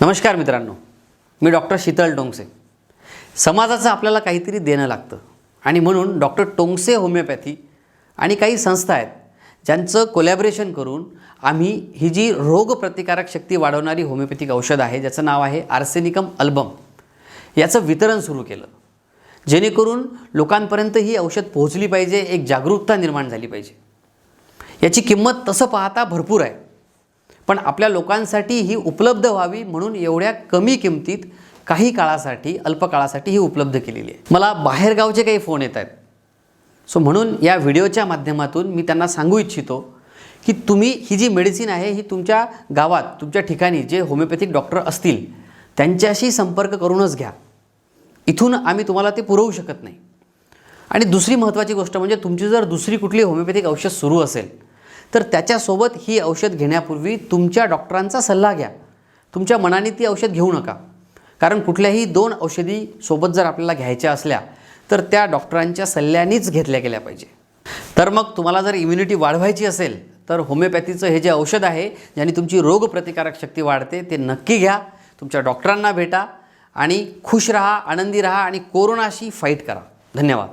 नमस्कार मित्रांनो मी डॉक्टर शीतल टोंगसे. समाजाचं आपल्याला काहीतरी देणं लागतं. आणि म्हणून डॉक्टर टोंगसे होमिओपॅथी आणि काही संस्था आहेत ज्यांचं कोलॅबरेशन करून आम्ही ही जी रोगप्रतिकारक शक्ती वाढवणारी होमिओपॅथिक औषध आहे ज्याचं नाव आहे आर्सेनिकम अल्बम. याचं वितरण सुरू केलं. जेणेकरून लोकांपर्यंत ही औषध पोहोचली पाहिजे एक जागरूकता निर्माण झाली पाहिजे. याची किंमत तसं पाहता भरपूर आहे. पण आपल्या लोकांसाठी ही उपलब्ध व्हावी म्हणून एवढ्या कमी किमतीत काही काळासाठी अल्प काळासाठी ही उपलब्ध केलेली आहे. मला बाहेरगावचे काही फोन येत आहेत. सो म्हणून या व्हिडिओच्या माध्यमातून मी त्यांना सांगू इच्छितो की तुम्ही ही जी मेडिसिन आहे ही तुमच्या गावात तुमच्या ठिकाणी जे होमिओपॅथिक डॉक्टर असतील त्यांच्याशी संपर्क करूनच घ्या. इथून आम्ही तुम्हाला ते पुरवू शकत नाही. आणि दुसरी महत्त्वाची गोष्ट म्हणजे तुमची जर दुसरी कुठली होमिओपॅथिक औषध सुरू असेल तर त्याच्यासोबत ही औषध घेण्यापूर्वी तुमच्या डॉक्टरांचा सल्ला घ्या. तुमच्या मनाने ती औषध घेऊ नका. कारण कुठल्याही दोन औषधी सोबत जर आपल्याला घ्यायच्या असल्या तर त्या डॉक्टरांच्या सल्ल्यानेच घेतल्या गेल्या पाहिजे. तर मग तुम्हाला जर इम्युनिटी वाढवायची असेल तर होमिओपॅथीचं हे जे औषध आहे ज्याने तुमची रोगप्रतिकारक शक्ती वाढते ते नक्की घ्या. तुमच्या डॉक्टरांना भेटा आणि खुश राहा आनंदी राहा आणि कोरोनाशी फाईट करा. धन्यवाद.